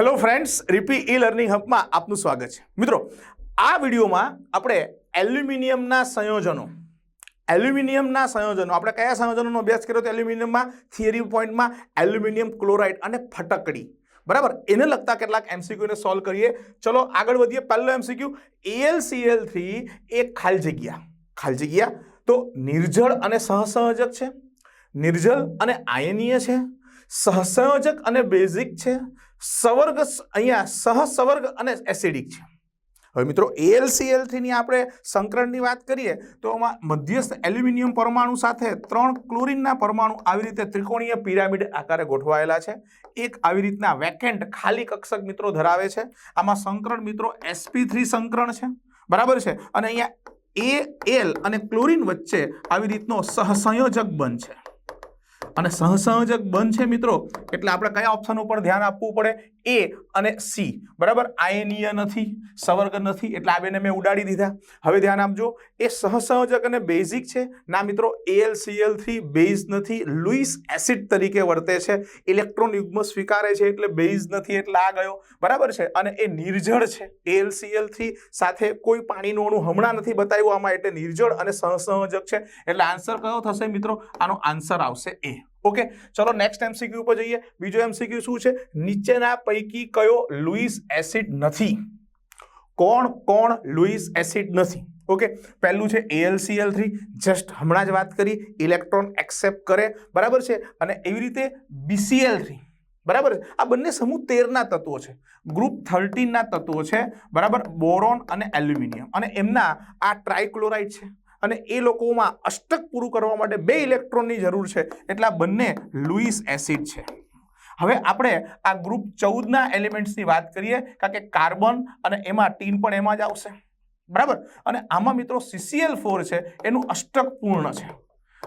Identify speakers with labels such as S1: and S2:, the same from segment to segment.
S1: Hello friends રીપી e learning હબમાં આપનું સ્વાગત છે. મિત્રો, આ વિડીયોમાં આપણે એલ્યુમિનિયમના સંયોજનો એલ્યુમિનિયમના સંયોજનો, આપણે કયા સંયોજનોનો અભ્યાસ કર્યો તો એલ્યુમિનિયમમાં, થિયરી પોઈન્ટમાં, એલ્યુમિનિયમ ક્લોરાઇડ અને ફટકડી. બરાબર? એને લગતા કેટલાક એમસીક્યુને સોલ્વ કરીએ. ચલો, આગળ વધીએ. પહેલો એમસીક્યુ એલસીએલ થ્રી એ ખાલી જગ્યા. ખાલી જગ્યા? તો નિર્જળ અને સહસંયોજક છે. નિર્જળ અને આયનીય છે. સહસંયોજક અને બેઝિક છે. સવર્ગ અહીંયા સહસવર્ગ અને એસિડિક છે. હવે મિત્રો એલસીએલની આપણે સંકરણની વાત કરીએ, તો એમાં મધ્યસ્થ એલ્યુમિનિયમ પરમાણુ સાથે ત્રણ ક્લોરિનના પરમાણુ આવી રીતે ત્રિકોણીય પિરામિડ આકારે ગોઠવાયેલા છે. એક આવી રીતના વેકેન્ટ ખાલી કક્ષક મિત્રો ધરાવે છે. આમાં સંકરણ મિત્રો એસપી થ્રી સંકરણ છે. બરાબર છે? અને અહીંયા એ એલ અને ક્લોરિન વચ્ચે આવી રીતનો સહસંયોજક બંધ છે. અને સહસંયોજક બંધ છે મિત્રો. એટલે આપણે કયા ઓપ્શન ઉપર ધ્યાન આપવું પડે? એ અને સી બરાબર? આયનીય નથી, સવર્ગ નથી, એટલે આ બેને મેં ઉડાડી દીધા. હવે ધ્યાન આપજો, એ સહસંયોજક અને બેઝિક છે. ના મિત્રો એલસીએલ થ્રી બેઝ નથી લુઈસ એસિડ તરીકે વર્તે છે. ઇલેક્ટ્રોન યુગ્મ સ્વીકારે છે એટલે બેઝ નથી, એટલે આ ગયો. બરાબર છે? અને એ નિર્જળ છે. એલસીએલ થ્રી સાથે કોઈ પાણીનું અણુ હમણાં નથી બતાવ્યું આમાં, એટલે નિર્જળ અને સહસંયોજક છે. એટલે આન્સર કયો થશે મિત્રો? આનો આન્સર આવશે એ ઓકે ચલો નેક્સ્ટ એમસીક્યુ ઉપર જઈએ. બીજો એમસીક્યુ શું છે? નીચેના પૈકી કયો લુઈસ એસિડ નથી? કોણ કોણ લુઈસ એસિડ નથી? ઓકે પહેલું છે એલસીએલ થ્રી જસ્ટ હમણાં જ વાત કરી, ઇલેક્ટ્રોન એક્સેપ્ટ કરે. બરાબર છે? અને એવી રીતે બીસીએલ થ્રી બરાબર આ બંને સમૂહ તેરના તત્વો છે. ગ્રુપ થર્ટીનના તત્વો છે. બરાબર? બોરોન અને એલ્યુમિનિયમ. અને એમના આ ટ્રાયક્લોરાઇડ છે. અને એ લોકોમાં અષ્ટક પૂરું કરવા માટે બે ઇલેક્ટ્રોનની જરૂર છે. એટલે આ બંને લુઈસ એસિડ છે. હવે આપણે આ ગ્રુપ ચૌદના એલિમેન્ટ્સની વાત કરીએ, કારણ કે કાર્બન અને એમાં ટીન પણ એમાં જ આવશે. બરાબર? અને આમાં મિત્રો સીસીએલ ફોર છે, એનું અષ્ટક પૂર્ણ છે.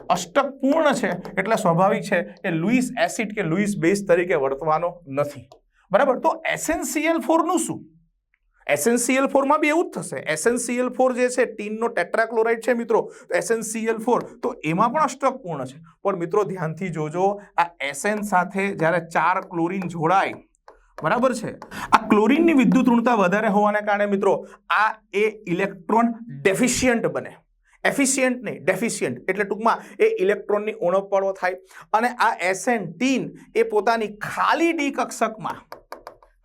S1: અષ્ટક પૂર્ણ છે, એટલે સ્વાભાવિક છે એ લુઈસ એસિડ કે લુઈસ બેઝ તરીકે વર્તવાનો નથી. બરાબર? તો એસેન્સિયલ ફોરનું શું? એસેન્સિયલ ફોરમાં બી એવું જ થશે. એસેન્સિયલ ફોર જે છે, ટીનનો ટેટ્રાક્લોરાઇડ છે મિત્રો એસેન્સિયલ ફોર તો એમાં પણ અષ્ટક પૂર્ણ છે. પણ મિત્રો ધ્યાનથી જોજો, આ એસેન સાથે જ્યારે ચાર ક્લોરિન જોડાય, બરાબર છે? આ ક્લોરિનની વિદ્યુત ઋણતા વધારે હોવાને કારણે મિત્રો, આ એ ઇલેક્ટ્રોન ડેફિશિયન્ટ બને. એફિશિયન્ટ નહીં, ડેફિશિયન્ટ. એટલે ટૂંકમાં એ ઇલેક્ટ્રોનની ઉણપવાળો થાય. અને આ એસએન ટીન એ પોતાની ખાલી ડી કક્ષકમાં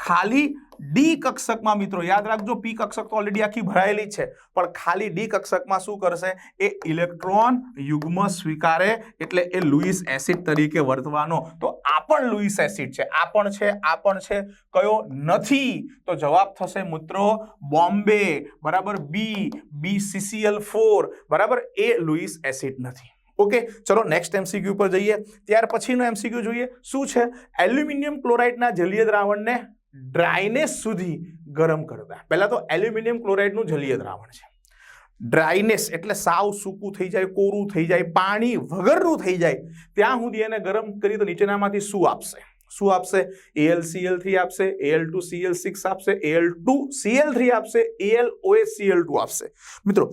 S1: ખાલી ડી કક્ષકમાં મિત્રો, યાદ રાખજો પી કક્ષક તો ઓલરેડી આખી ભરાયેલી છે. પણ ખાલી ડી કક્ષકમાં શું કરશે? એ ઇલેક્ટ્રોન યુગ્મ સ્વીકારે, એટલે એ લુઈસ એસિડ તરીકે વર્તવાનો. તો આ પણ લુઈસ એસિડ છે. આ પણ છે, આ પણ છે. કયો? નથી. તો જવાબ થશે મિત્રો, બોમ્બે. બરાબર? બી બી સીસીએલ ફોર બરાબર? એ લુઈસ એસિડ નથી. ઓકે? ચલો નેક્સ્ટ એમસીક્યુ પર જઈએ. ત્યાર પછીનો એમસીક્યુ જોઈએ. શું છે? એલ્યુમિનિયમ ક્લોરાઇડના જલીય દ્રાવણને ડ્રાયનેસ સુધી ગરમ કરતા. પહેલાં તો એલ્યુમિનિયમ ક્લોરાઇડનું જલીય દ્રાવણ છે. ડ્રાયનેસ એટલે સાવ સૂકું થઈ જાય, કોરું થઈ જાય, પાણી વગરનું થઈ જાય, ત્યાં સુધી એને ગરમ કરી તો નીચેનામાંથી શું આપશે? શું આપશે? એલસીએલ થ્રી આપશે એલ ટુ સીએલ સિક્સ આપશે એલ ટુ સીએલ થ્રી આપશે એલ ઓએસીએલ ટુ આપશે. મિત્રો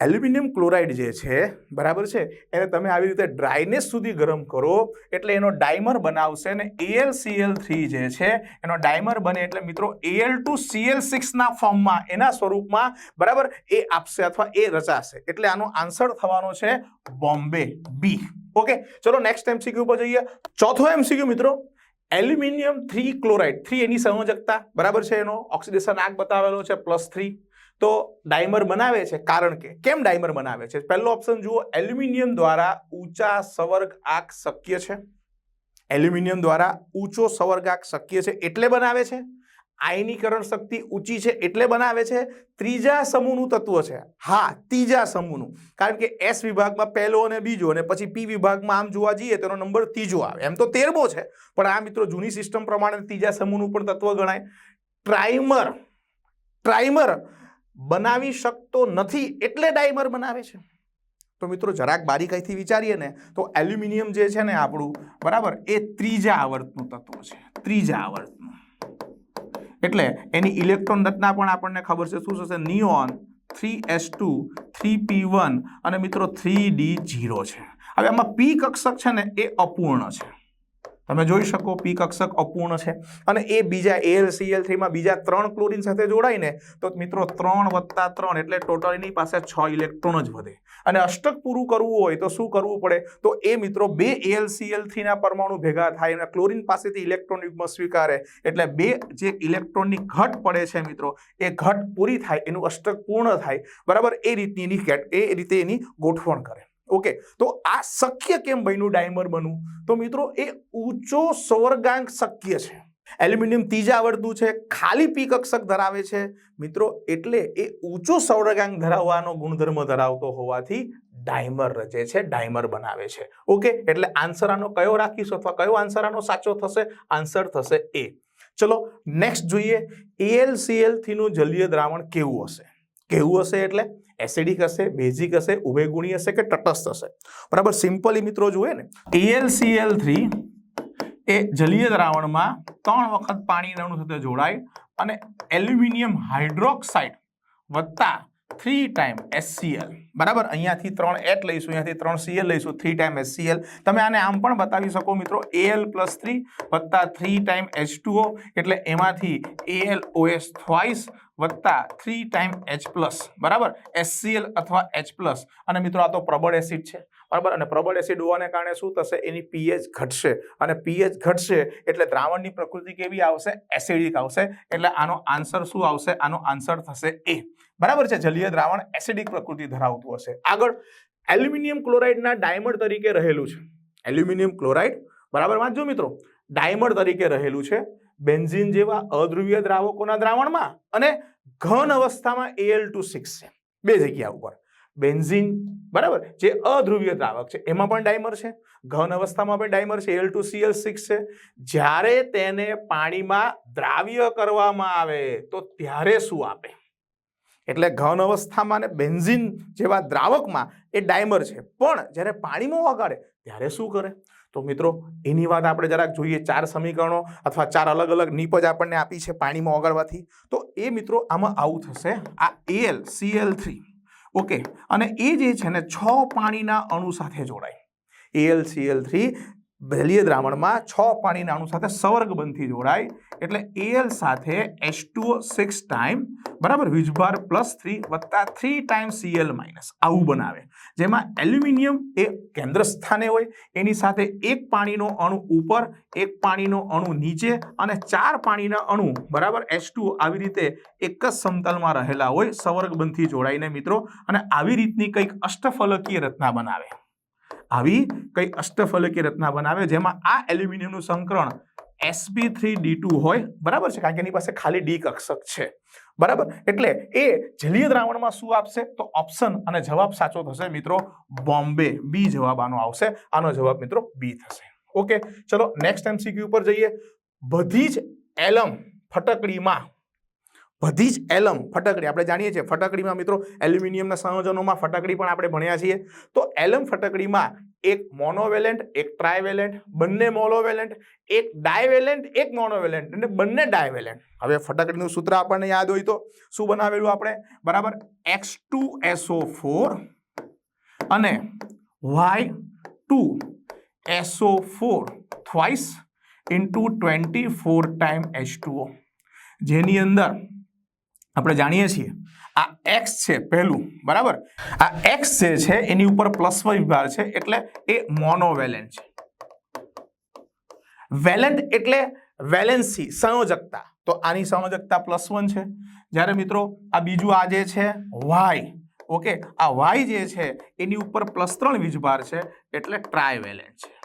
S1: એલ્યુમિનિયમ ક્લોરાઇડ જે છે, બરાબર છે, એને તમે આવી રીતે ડ્રાયનેસ સુધી ગરમ કરો, એટલે એનો ડાયમર બનાવશે અને એલ સીએલ થ્રી જે છે, એનો ડાયમર બને એટલે મિત્રો એલ ટુ સીએલ સિક્સના ફોર્મમાં, એના સ્વરૂપમાં, બરાબર, એ આપશે અથવા એ રચાશે. એટલે આનો આન્સર થવાનો છે બોમ્બે બી. ઓકે, ચલો નેક્સ્ટ એમસીક્યુ પર જઈએ. ચોથો એમસીક્યુ મિત્રો, એલ્યુમિનિયમ થ્રી ક્લોરાઇડ થ્રી એની સંયોજકતા, બરાબર છે, એનો ઓક્સિડેશન આગ બતાવેલો છે પ્લસ થ્રી તો ડાયમર બનાવે છે કારણ કે, કેમ ડાયમર બનાવે છે? પહેલો ઓપ્શન જુઓ એલ્યુમિનિયમ દ્વારા ઊંચા સવર્ગ આંક શક્ય છે. એલ્યુમિનિયમ દ્વારા ઊંચો સવર્ગ આંક શક્ય છે એટલે બનાવે છે. આયનીકરણ શક્તિ ઊંચી છે એટલે બનાવે છે. ત્રીજા સમૂહનું તત્વ છે. હા, ત્રીજા સમૂહનું. કારણ કે એસ વિભાગમાં પહેલો અને બીજો અને પછી પી વિભાગમાં આમ જોવા જઈએ તેનો નંબર ત્રીજો આવે. એમ તો તેરમો છે. પણ આ મિત્રો જૂની સિસ્ટમ પ્રમાણે ત્રીજા સમૂહનું પણ તત્વ ગણાય. ટ્રાઇમર ટ્રાઇમર બનાવી શકતો નથી એટલે ડાયમર બનાવે છે. તો મિત્રો જરાક બારીકાઈથી વિચારીએ ને, તો એલ્યુમિનિયમ જે છે ને આપણું, બરાબર, એ ત્રીજા આવર્તનું તત્વ છે. ત્રીજા આવર્તનું. એટલે એની ઇલેક્ટ્રોન રચના પણ આપણને ખબર છે. શું થશે? Neon three S two, three P one અને મિત્રો થ્રી ડી જીરો છે. હવે આમાં પી કક્ષક છે ને, એ અપૂર્ણ છે. તમે જોઈ શકો પી કક્ષક અપૂર્ણ છે. અને એ બીજા એલસીએલ થ્રીમાં બીજા ત્રણ ક્લોરિન સાથે જોડાઈને, તો મિત્રો ત્રણ વત્તા ત્રણ એટલે ટોટલ એની પાસે છ ઇલેક્ટ્રોન જ વધે. અને અષ્ટક પૂરું કરવું હોય તો શું કરવું પડે? તો એ મિત્રો બે એલસીએલ થ્રીના પરમાણુ ભેગા થાય અને ક્લોરીન પાસેથી ઇલેક્ટ્રોન યુગ્મ સ્વીકારે. એટલે બે જે ઇલેક્ટ્રોનની ઘટ પડે છે મિત્રો, એ ઘટ પૂરી થાય, એનું અષ્ટક પૂર્ણ થાય. બરાબર? એ રીતની એની એ રીતે એની ગોઠવણ કરે. ઓકે તો આ શક્ય કેમ બન્યું ડાયમર બનવું? તો મિત્રો, એ ઊંચો સ્વર્ગાંક શક્ય છે. એલ્યુમિનિયમ ત્રીજા આવડતું છે, ખાલી પી કક્ષક ધરાવે છે. મિત્રો, એટલે એ ઊંચો સૌરગાંક ધરાવવાનો ગુણધર્મ ધરાવતો હોવાથી ડાયમર રચે છે ડાયમર બનાવે છે. ઓકે એટલે આન્સર આનો કયો રાખીશું અથવા કયો આન્સર આનો સાચો થશે? આન્સર થશે એ ચલો નેક્સ્ટ જોઈએ. એએલસીએલ થીનું જલીય દ્રાવણ કેવું હશે? કેવું હશે એટલે? એસિડિક હશે, બેઝિક હશે, ઉભયગુણી હશે કે તટસ્થ હશે? બરાબર, સિમ્પલી મિત્રો જુએ ને એએલસીએલ થ્રી એ જલીય દ્રાવણમાં ત્રણ વખત પાણી અણુ સાથે જોડાય અને એલ્યુમિનિયમ હાઇડ્રોક્સાઇડ વત્તા થ્રી ટાઈમ એસસીએલ બરાબર, અહીંયાથી ત્રણ એટ લઈશું, અહીંયાથી ત્રણ સીએલ લઈશું થ્રી ટાઈમ એસસીએલ તમે આને આમ પણ બતાવી શકો મિત્રો એએલ પ્લસ થ્રી વત્તા થ્રી ટાઈમ એચ એટલે એમાંથી એએલ ઓએસ થ્વાઇસ વત્તા થ્રી ટાઈમ એચ પ્લસ બરાબર? એસસીએલ અથવા એચ પ્લસ અને મિત્રો, આ તો પ્રબળ એસિડ છે, બરાબર? અને પ્રબળ એસિડ હોવાને કારણે શું થશે? એની પીએચ ઘટશે. અને પીએચ ઘટશે એટલે દ્રાવણની પ્રકૃતિ કેવી આવશે? એસિડિક આવશે. એટલે આનો આન્સર શું આવશે? આનો આન્સર થશે એ બરાબર છે? જલીય દ્રાવણ એસિડિક પ્રકૃતિ ધરાવતું હશે. આગળ એલ્યુમિનિયમ ક્લોરાઇડના ડાયમંડ તરીકે રહેલું છે. એલ્યુમિનિયમ ક્લોરાઇડ બરાબર? વાંચજો મિત્રો. ડાયમંડ તરીકે રહેલું છે. બેન્ઝીન જેવા અધ્રુવીય દ્રાવકોના દ્રાવણમાં અને ઘન અવસ્થામાં એલ ટુ સિક્સ છે. બે જગ્યા ઉપર. બેન્ઝીન, બરાબર, જે અધ્રુવીય દ્રાવક છે, એમાં પણ ડાયમર છે. ઘન અવસ્થામાં પણ ડાયમર છે એલ ટુ સીએલ સિક્સ છે. જ્યારે તેને પાણીમાં દ્રાવ્ય કરવામાં આવે, તો ત્યારે શું આપે? એટલે ઘન અવસ્થામાં અને બેન્ઝીન જેવા દ્રાવકમાં એ ડાયમર છે. પણ જ્યારે પાણીમાં ઓગાળે ત્યારે શું કરે? તો મિત્રો, એની વાત આપણે જરાક જોઈએ. ચાર સમીકરણો અથવા ચાર અલગ અલગ નીપજ આપણને આપી છે પાણીમાં ઓગળવાથી. તો એ મિત્રો આમાં આવું થશે. આ એલ સીએલ થ્રી ઓકે અને એ જે છે ને, છ પાણીના અણુ સાથે જોડાય. એલ સીએલ થ્રી બેલીય દ્રાવણમાં છ પાણીના અણુ સાથે સવર્ગબંધથી જોડાય. એટલે એલ સાથે એચ ટુ સિક્સ ટાઈમ બરાબર? વીજભાર પ્લસ થ્રી વત્તા થ્રી ટાઈમ સીએલ માઇનસ આવું બનાવે. જેમાં એલ્યુમિનિયમ એ કેન્દ્ર સ્થાને હોય, એની સાથે એક પાણીનો અણુ ઉપર, એક પાણીનો અણુ નીચે અને ચાર પાણીના અણુ, બરાબર? એચ ટુ આવી રીતે એક જ સમતલમાં રહેલા હોય, સવર્ગબંધથી જોડાઈને મિત્રો, અને આવી રીતની કંઈક અષ્ટફલકીય રચના બનાવે. આવી કઈ અષ્ટફલકીય રચના બનાવે, જેમાં આ એલ્યુમિનિયમનું સંકરણ એસપી થ્રી ડી ટુ હોય, બરાબર છે? કારણ કે એની પાસે ખાલી ડી કક્ષક છે. બરાબર? એટલે એ જલીય દ્રાવણમાં શું આપશે? તો ઓપ્શન અને જવાબ સાચો થશે મિત્રો બોમ્બે. બી જવાબ આનો આવશે. આનો જવાબ મિત્રો બી થશે. ઓકે? ચલો, નેક્સ્ટ એમસીક્યુ ઉપર જઈએ. બધી જ એલમ ફટકડીમાં, બધી જ એલમ ફટકડી, આપણે જાણીએ છીએ ફટકડીમાં મિત્રો એલ્યુમિનિયમના સંયોજનોમાં ફટકડી પણ આપણે ભણ્યા છીએ. તો એલમ ફટકડીમાં એક મોનોવેલેન્ટ એક ટ્રાયવેલેન્ટ બંને મોનોવેલેન્ટ એક ડાયવેલેન્ટ એક મોનોવેલેન્ટ અને બંને ડાયવેલેન્ટ હવે ફટાકડીનું સૂત્ર આપણને યાદ હોય તો શું બનાવેલું આપણે? બરાબર? એક્સ ટુ એસઓ ફોર અને Y two SO four thrice into twenty four time H જેની અંદર આપણે જાણીએ છીએ. આ એક્સ છે પહેલું, બરાબર? આ એક્સ જે છે, એની ઉપર પ્લસ વિભાર છે, એટલે એ મોનોવેલેન્ટ છે. વેલેન્ટ એટલે વેલેન્સી સંયોજકતા. તો આની સંયોજકતા પ્લસ વન છે. જ્યારે મિત્રો, આ બીજું આ જે છે વાય ઓકે આ વાય જે છે, એની ઉપર પ્લસ ત્રણ વીજભાર છે, એટલે ટ્રાયવેલેન્ટ છે.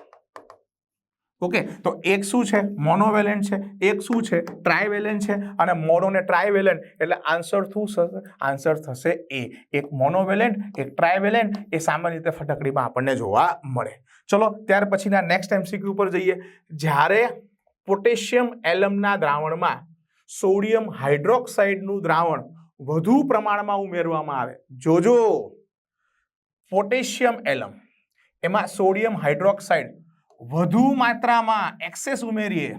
S1: ઓકે, તો એક શું છે? મોનોવેલેન્ટ છે. એક શું છે? ટ્રાયવેલેન્ટ છે. અને મોનો ને ટ્રાયવેલેન્ટ એટલે આન્સર શું થશે? આન્સર થશે એ એક મોનોવેલેન્ટ એક ટ્રાયવેલેન્ટ એ સામાન્ય રીતે ફટકડીમાં આપણને જોવા મળે. ચલો, ત્યાર પછીના નેક્સ્ટ એમસીક્યુ ઉપર જઈએ. જ્યારે પોટેશિયમ એલમના દ્રાવણમાં સોડિયમ હાઇડ્રોક્સાઇડનું દ્રાવણ વધુ પ્રમાણમાં ઉમેરવામાં આવે, જોજો. પોટેશિયમ એલમ, એમાં સોડિયમ હાઇડ્રોક્સાઇડ વધુ માત્રામાં એક્સેસ ઉમેરીએ,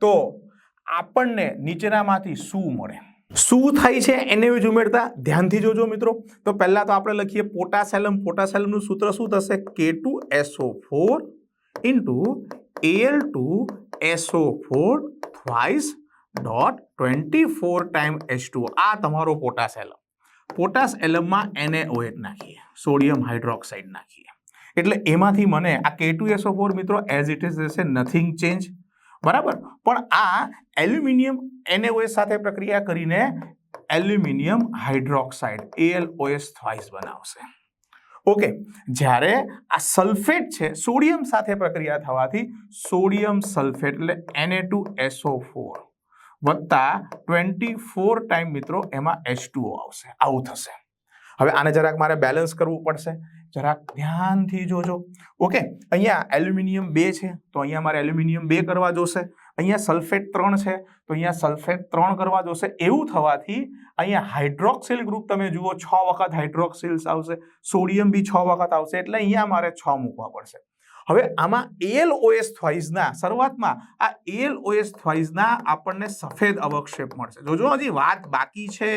S1: તો આપણને નીચેનામાંથી શું મળે? શું થાય છે એને જ ઉમેરતા? ધ્યાનથી જોજો મિત્રો. તો પહેલાં તો આપણે લખીએ પોટાસેલમ. પોટાસેલમનું સૂત્ર શું થશે? કે two SO four into L two SO four thrice dot twenty four time H two આ તમારો પોટાસેલમ. પોટાસ એલમમાં NaOH નાખીએ. સોડિયમ હાઇડ્રોક્સાઇડ નાખીએ. એટલે એમાંથી મને આ કે ટુ એસઓ ફોર મિત્રો એઝ ઇટ ઇઝ રહેશે નથિંગ ચેન્જ બરાબર? પણ આ એલ્યુમિનિયમ એનએઓએસ સાથે પ્રક્રિયા કરીને એલ્યુમિનિયમ હાઇડ્રોક્સાઇડ એએલઓએસ થ્વાઇસ બનાવશે. ઓકે, જ્યારે આ સલ્ફેટ છે, સોડિયમ સાથે પ્રક્રિયા થવાથી સોડિયમ સલ્ફેટ એટલે એનએ ટુ એસઓ ફોર વત્તા ટ્વેન્ટી ફોર ટાઈમ મિત્રો, એમાં એચ આવશે. આવું થશે. હવે આને જરાક મારે બેલેન્સ કરવું પડશે. જરાક ધ્યાનથી જોજો. ઓકે, અહીંયા એલ્યુમિનિયમ બે છે, તો અહીંયા મારે એલ્યુમિનિયમ બે કરવા જોશે. અહીંયા સલ્ફેટ ત્રણ છે, તો અહીંયા સલ્ફેટ ત્રણ કરવા જોશે. એવું થવાથી અહીંયા હાઇડ્રોક્સિલ ગ્રુપ તમે જુઓ, છ વખત હાઇડ્રોક્સિલ્સ આવશે, સોડિયમ બી છ વખત આવશે, એટલે અહીંયા મારે છ મૂકવા પડશે. હવે આમાં એલઓએસ થ્વાઇઝના શરૂઆતમાં આ એલઓએસ થ્વાઇઝના આપણને સફેદ અવક્ષેપ મળશે. જોજો, હજી વાત બાકી છે.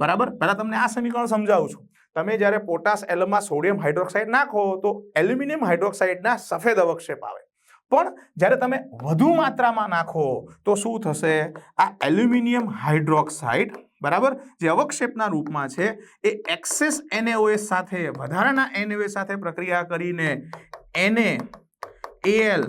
S1: બરાબર? પહેલાં તમને આ સમીકરણ સમજાવું છું. તમે જ્યારે પોટાસ એલમાં સોડિયમ હાઇડ્રોક્સાઇડ નાખો, તો એલ્યુમિનિયમ હાઇડ્રોક્સાઇડના સફેદ અવક્ષેપ આવે. પણ જ્યારે તમે વધુ માત્રામાં નાખો, તો શું થશે? આ એલ્યુમિનિયમ હાઇડ્રોક્સાઇડ, બરાબર, જે અવક્ષેપના રૂપમાં છે, એ એક્સેસ એનએઓએસ સાથે, વધારાના એનએઓએસ સાથે પ્રક્રિયા કરીને એને L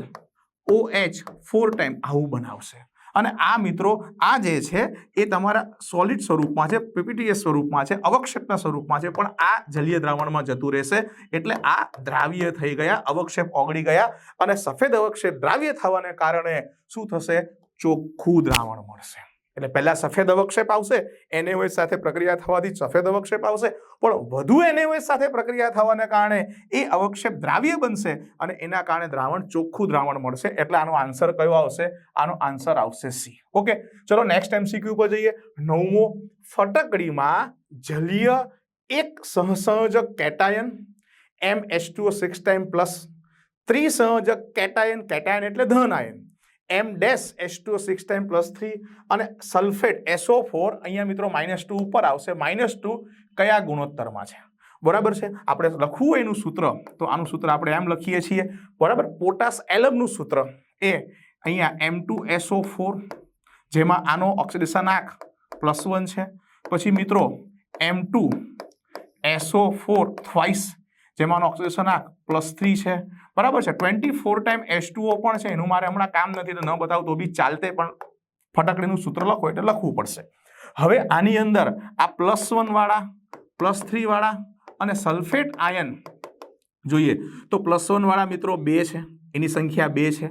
S1: O H four time આવું બનાવશે. અને આ મિત્રો, આ જે છે, એ તમારા સોલિડ સ્વરૂપમાં છે, પીપીટીએસ સ્વરૂપમાં છે, અવક્ષેપના સ્વરૂપમાં છે, પણ આ જલીય દ્રાવણમાં જતું રહેશે. એટલે આ દ્રાવ્ય થઈ ગયા, અવક્ષેપ ઓગળી ગયા અને સફેદ અવક્ષેપ દ્રાવ્ય થવાને કારણે શું થશે? ચોખ્ખું દ્રાવણ મળશે. એટલે પહેલા સફેદ અવક્ષેપ આવશે, NaOH સાથે પ્રક્રિયા થવાથી સફેદ અવક્ષેપ આવશે. પણ વધુ NaOH સાથે પ્રક્રિયા થવાને કારણે એ અવક્ષેપ દ્રાવ્ય બનશે અને એના કારણે દ્રાવણ ચોખ્ખું દ્રાવણ મળશે. એટલે આનો આન્સર કયો આવશે? આનો આન્સર આવશે સી ઓકે ચલો નેક્સ્ટ એમસીક્યુ પર જઈએ. નવમો, ફટકડીમાં જલીય એક સહસંયોજક cation M H two six time plus ત્રિસંયોજક cation cation એટલે ધન ion. M dash H two six time plus three અને સલ્ફેટ એસઓ ફોર અહીંયા મિત્રો માઇનસ ટુ ઉપર આવશે. માઇનસ ટુ કયા ગુણોત્તરમાં છે? બરાબર છે? આપણે લખવું એનું સૂત્ર, તો આનું સૂત્ર આપણે એમ લખીએ છીએ. બરાબર? પોટાસ એલમનું સૂત્ર એ અહીંયા એમ ટુ એસઓ ફોર, જેમાં આનો ઓક્સિડેશન આંક પ્લસ વન છે. પછી મિત્રો, M two SO four thrice જેમાં ઓક્સિડેશન આંક પ્લસ થ્રી છે. બરાબર છે? ટ્વેન્ટી ફોર ટાઈમ એસ ટુઓ પણ છે. એનું મારે હમણાં કામ નથી, તો ન બતાવું તો બી ચાલતે, પણ ફટાકડીનું સૂત્ર લખો એટલે લખવું પડશે. હવે આની અંદર આ પ્લસ વનવાળા પ્લસ થ્રીવાળા અને સલ્ફેટ આયન જોઈએ. તો પ્લસ વનવાળા મિત્રો બે છે. એની સંખ્યા બે છે.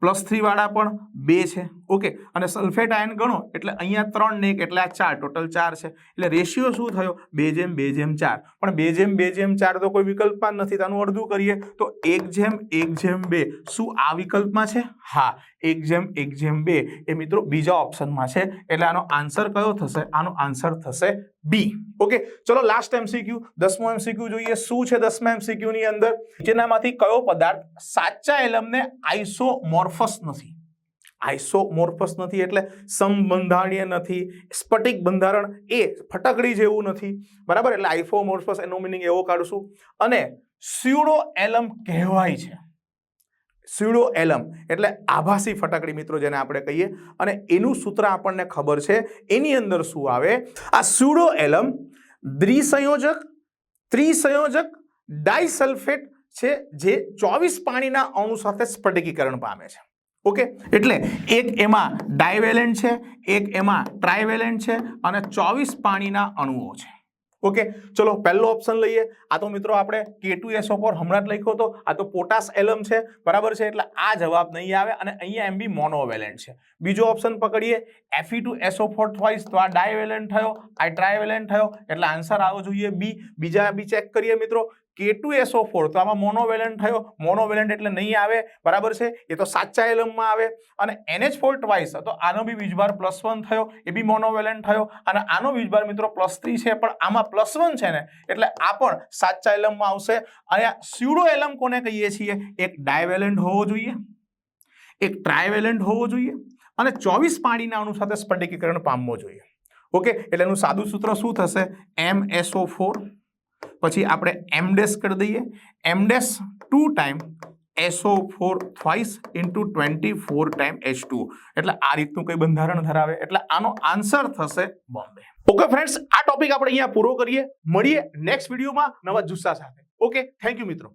S1: પ્લસ થ્રીવાળા પણ બે છે. ઓકે અને સલ્ફેટ આયન ગણો, એટલે અહીંયા ત્રણ ને એક, એટલે આ ચાર ટોટલ ચાર છે. એટલે રેશિયો શું થયો? બે જેમ બે જેમ, ચાર. પણ બે જેમ બે જેમ, ચાર તો કોઈ વિકલ્પમાં નથી, તો અડધું કરીએ. તો એક જેમ એક જેમ, બે. શું આ વિકલ્પમાં છે? હા, એક જેમ એક જેમ, બે. એ મિત્રો બીજા ઓપ્શનમાં છે. એટલે આનો આન્સર કયો થશે? આનો આન્સર થશે બી ઓકે ચલો લાસ્ટ એમસીક્યુ દસમો એમસીક્યુ જોઈએ. શું છે દસમા એમસીક્યુ ની અંદર? જેનામાંથી કયો પદાર્થ સાચા એલમને આઈસોમોર્ફસ નથી? આઇસોમોર્ફસ નથી એટલે સમબંધારણીય નથી. સ્ફટિક બંધારણ એ ફટકડી જેવું નથી. બરાબર? એટલે આઇફોમોર્ફસ એનો મિનિંગ એવો કાઢશું. અને સ્યુડો એલમ કહેવાય છે. સ્યુડો એલમ એટલે આભાસી ફટાકડી મિત્રો જેને આપણે કહીએ. અને એનું સૂત્ર આપણને ખબર છે. એની અંદર શું આવે? આ સ્યુડો એલમ દ્વિસંયોજક, ત્રિસંયોજક ડાયસલ્ફેટ છે જે ચોવીસ પાણીના અણુ સાથે સ્ફટિકીકરણ પામે છે. ઓકે? એટલે એક એમાં ડાયવેલેન્ટ છે, એક એમાં ટ્રાયવેલેન્ટ છે અને ચોવીસ પાણીના અણુઓ છે. ઓકે? ચલો, પહેલો ઓપ્શન લઈએ. આ તો મિત્રો આપણે કે ટુ એસો પર હમણાં જ લખ્યો હતો. આ તો પોટાસ એલમ છે. બરાબર છે? એટલે આ જવાબ નહીં આવે અને અહીંયા એમ બી મોનોવેલેન્ટ છે. બીજો option પકડીએ. F E two SO four thrice તો આ ડાયવેલેન્ટ થયો, આ ટ્રાયવેલેન્ટ થયો. એટલે આન્સર આવો જોઈએ બી. બીજા બી ચેક કરીએ મિત્રો. કે ટુ એસો ફોર તો આમાં મોનોવેલેન્ટ થયો. મોનોવેલેન્ટ એટલે નહીં આવે, બરાબર છે? એ તો સાચા એલમમાં આવે. અને એનએચ ફોર ટ્વાઇસ તો આનો બી વીજભાર પ્લસ વન થયો, એ બી મોનોવેલેન્ટ થયો. અને આનો વીજભાર મિત્રો પ્લસ થ્રી છે, પણ આમાં પ્લસ વન છે ને, એટલે આ પણ સાચા એલમમાં આવશે. અને આ સ્યુડો એલમ કોને કહીએ છીએ? એક ડાયવેલેન્ટ હોવો જોઈએ, એક ટ્રાયવેલેન્ટ હોવો જોઈએ, અને ચોવીસ પાણીના અણુ સાથે સ્ફટિકીકરણ પામવો જોઈએ. ઓકે? એટલે એનું સાદું સૂત્ર શું થશે? એમ એસઓ ફોર પછી આપણે એમડેસ કરી દઈએ. M dash two time SO four thrice into twenty four time H two એટલે આ રીતનું કંઈ બંધારણ ધરાવે. એટલે આનો આન્સર થશે બોમ્બે. ઓકે ફ્રેન્ડ્સ આ ટોપિક આપણે અહીંયા પૂરો કરીએ. મળીએ નેક્સ્ટ વિડીયોમાં નવા જુસ્સા સાથે. ઓકે થેન્ક યુ મિત્રો.